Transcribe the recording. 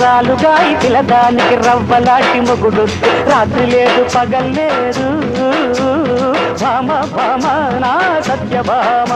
రాలుగాయి పిలదానికి రవ్వలాంటి మొగుడు రాత్రి లేదు పగల్లేదు భామ భామ నా సత్యభామ